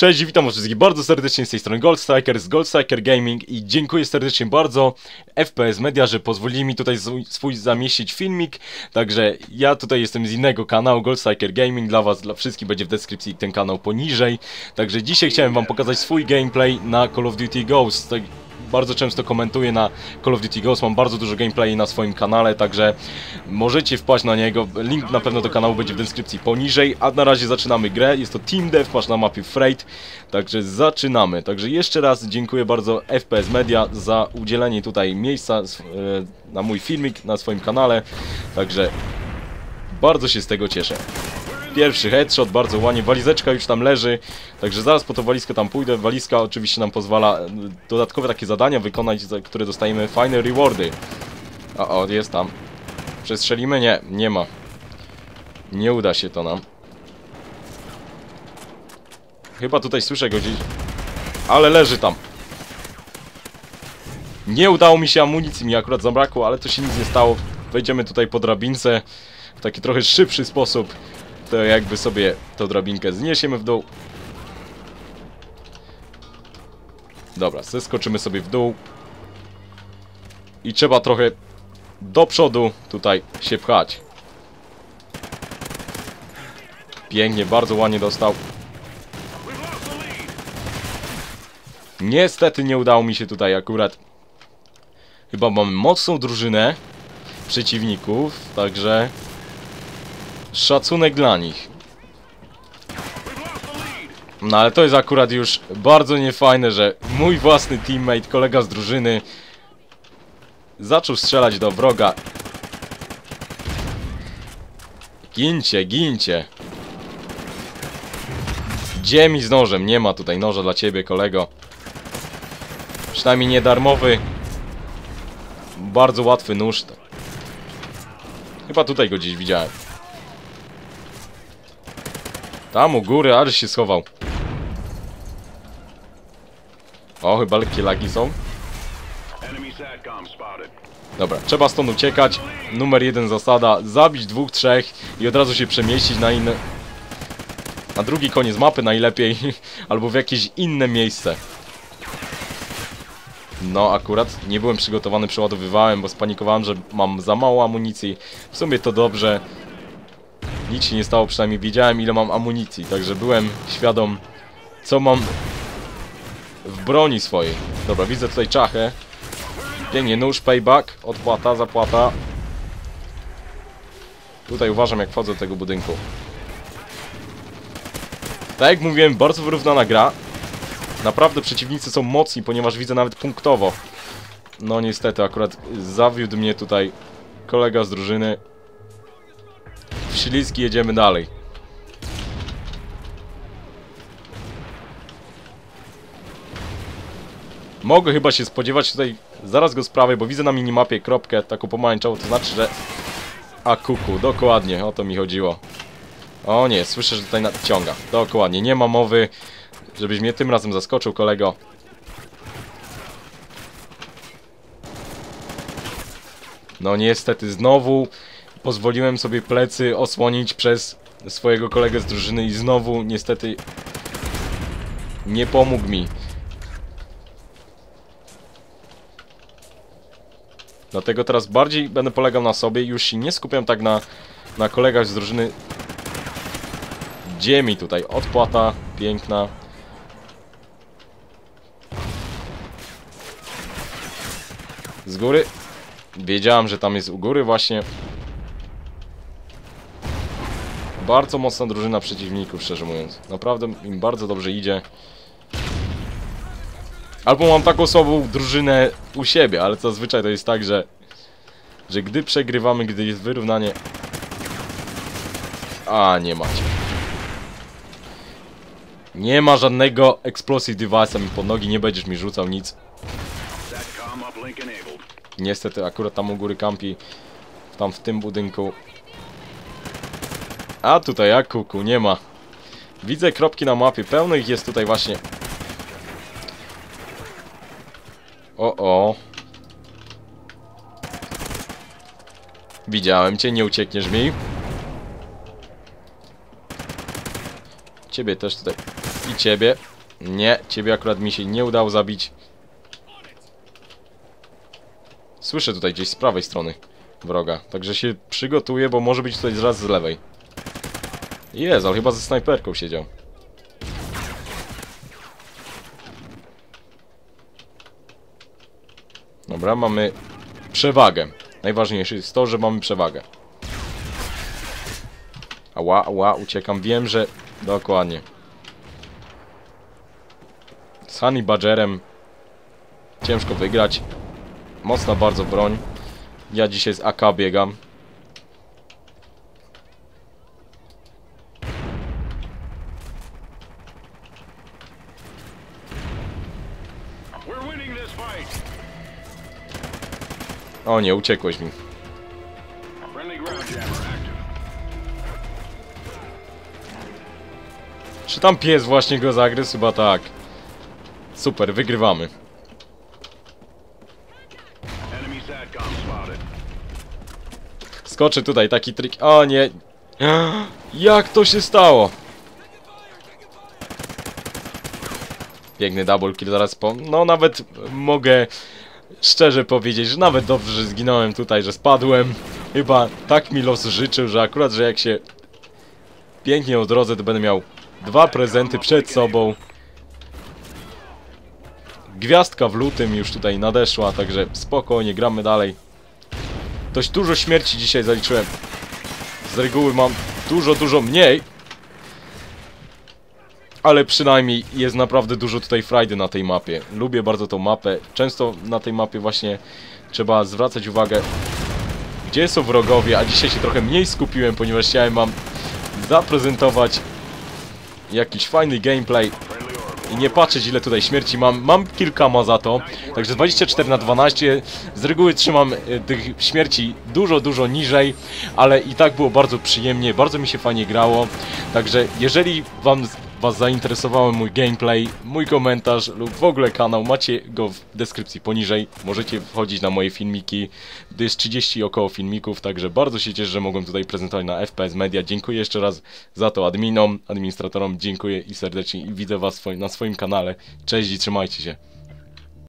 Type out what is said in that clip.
Cześć, witam wszystkich bardzo serdecznie z tej strony Gold Striker z Gold Striker Gaming i dziękuję serdecznie bardzo FPS Media, że pozwolili mi tutaj swój- zamieścić filmik. Także ja tutaj jestem z innego kanału Gold Striker Gaming, dla was, dla wszystkich będzie w deskripcji ten kanał poniżej. Także dzisiaj chciałem wam pokazać swój gameplay na Call of Duty Ghosts. Bardzo często komentuję na Call of Duty Ghosts, mam bardzo dużo gameplay na swoim kanale, także możecie wpaść na niego, link na pewno do kanału będzie w deskrypcji poniżej, a na razie zaczynamy grę, jest to Team Dev, masz na mapie Freight, także zaczynamy, także jeszcze raz dziękuję bardzo FPS Media za udzielenie tutaj miejsca e, na mój filmik na swoim kanale, także bardzo się z tego cieszę. Pierwszy headshot, bardzo ładnie, walizeczka już tam leży, także zaraz po tą walizkę tam pójdę, walizka oczywiście nam pozwala e, dodatkowe takie zadania wykonać, za które dostajemy fajne rewardy. O, o, jest tam. Przestrzelimy? Nie, nie ma. Nie uda się to nam. Chyba tutaj słyszę go gdzieś. Ale leży tam. Nie udało mi się amunicji, mi akurat zabrakło, ale to się nic nie stało. Wejdziemy tutaj po drabince w taki trochę szybszy sposób. To jakby sobie tą drabinkę zniesiemy w dół. Dobra, zeskoczymy sobie w dół. I trzeba trochę do przodu tutaj się pchać. Pięknie, bardzo ładnie dostał. Niestety nie udało mi się tutaj akurat. Chyba mamy mocną drużynę przeciwników, także szacunek dla nich. No ale to jest akurat już bardzo niefajne, że mój własny teammate, kolega z drużyny zaczął strzelać do wroga. Gincie, gincie. Gdzie mi z nożem? Nie ma tutaj noża dla ciebie, kolego. Przynajmniej nie darmowy. Bardzo łatwy nóż. Chyba tutaj go gdzieś widziałem. Tam u góry, aż się schował. O, chyba lekkie lagi są. Dobra, trzeba stąd uciekać. Numer jeden zasada, zabić dwóch, trzech i od razu się przemieścić na inne... Na drugi koniec mapy najlepiej, albo w jakieś inne miejsce. No, akurat nie byłem przygotowany, przeładowywałem, bo spanikowałem, że mam za mało amunicji. W sumie to dobrze. Nic się nie stało, przynajmniej wiedziałem ile mam amunicji, także byłem świadom, co mam w broni swojej. Dobra, widzę tutaj czachę. Pięknie, nóż, payback, odpłata, zapłata. Tutaj uważam jak wchodzę do tego budynku. Tak jak mówiłem, bardzo wyrównana gra. Naprawdę przeciwnicy są mocni, ponieważ widzę nawet punktowo. No niestety, akurat zawiódł mnie tutaj kolega z drużyny. Śliski jedziemy dalej. Mogę chyba się spodziewać tutaj, zaraz go sprawię, bo widzę na minimapie kropkę taką pomarańczową, to znaczy, że... A kuku, dokładnie, o to mi chodziło. O nie, słyszę, że tutaj nadciąga. Dokładnie, nie ma mowy, żebyś mnie tym razem zaskoczył, kolego. No niestety, znowu pozwoliłem sobie plecy osłonić przez swojego kolegę z drużyny i znowu niestety nie pomógł mi. Dlatego teraz bardziej będę polegał na sobie już się nie skupiam tak na, na kolegach z drużyny. Gdzie mi tutaj odpłata piękna. Z góry. Wiedziałem, że tam jest u góry właśnie. Bardzo mocna drużyna przeciwników, szczerze mówiąc. Naprawdę im bardzo dobrze idzie. Albo mam taką słabą drużynę u siebie, ale zazwyczaj to jest tak, że że gdy przegrywamy, gdy jest wyrównanie a nie macie nie ma żadnego explosive device'a mi pod nogi, nie będziesz mi rzucał nic niestety akurat tam u góry kampi tam w tym budynku a tutaj jak kuku, nie ma widzę kropki na mapie, pełno ich jest tutaj właśnie o o Widziałem cię, nie uciekniesz mi. Ciebie też tutaj I ciebie. Nie, ciebie akurat mi się nie udało zabić. Słyszę tutaj gdzieś z prawej strony wroga, także się przygotuję, bo może być tutaj zaraz z lewej. Jest, ale chyba ze snajperką siedział. Dobra, mamy przewagę. Najważniejsze jest to, że mamy przewagę. Ała, ała, uciekam. Wiem, że... Dokładnie. Z Honey Badgerem ciężko wygrać. Mocna bardzo broń. Ja dzisiaj z AK biegam. O nie, uciekłeś mi. Czy tam pies właśnie go zagryzł? Chyba tak. Super, wygrywamy. Skoczy tutaj taki trik. O nie. Jak to się stało? Piękny double kill zaraz po... No nawet mogę szczerze powiedzieć, że nawet dobrze, że zginąłem tutaj, że spadłem. Chyba tak mi los życzył, że akurat, że jak się pięknie odrodzę, to będę miał dwa prezenty przed sobą. Gwiazdka w lutym już tutaj nadeszła, także spokojnie, gramy dalej. Dość dużo śmierci dzisiaj zaliczyłem. Z reguły mam dużo, dużo mniej. Ale przynajmniej jest naprawdę dużo tutaj frajdy na tej mapie. Lubię bardzo tą mapę. Często na tej mapie właśnie trzeba zwracać uwagę, gdzie są wrogowie, a dzisiaj się trochę mniej skupiłem, ponieważ chciałem wam zaprezentować jakiś fajny gameplay i nie patrzeć ile tutaj śmierci mam. Mam kilkama za to, także 24 na 12. Z reguły trzymam e, tych śmierci dużo, dużo niżej, ale i tak było bardzo przyjemnie, bardzo mi się fajnie grało. Także jeżeli wam Was zainteresował mój gameplay, mój komentarz lub w ogóle kanał, macie go w deskrypcji poniżej. Możecie wchodzić na moje filmiki. Jest 30 około filmików, także bardzo się cieszę, że mogłem tutaj prezentować na FPS Media. Dziękuję jeszcze raz za to adminom, administratorom, dziękuję i serdecznie i widzę Was na swoim kanale. Cześć i trzymajcie się.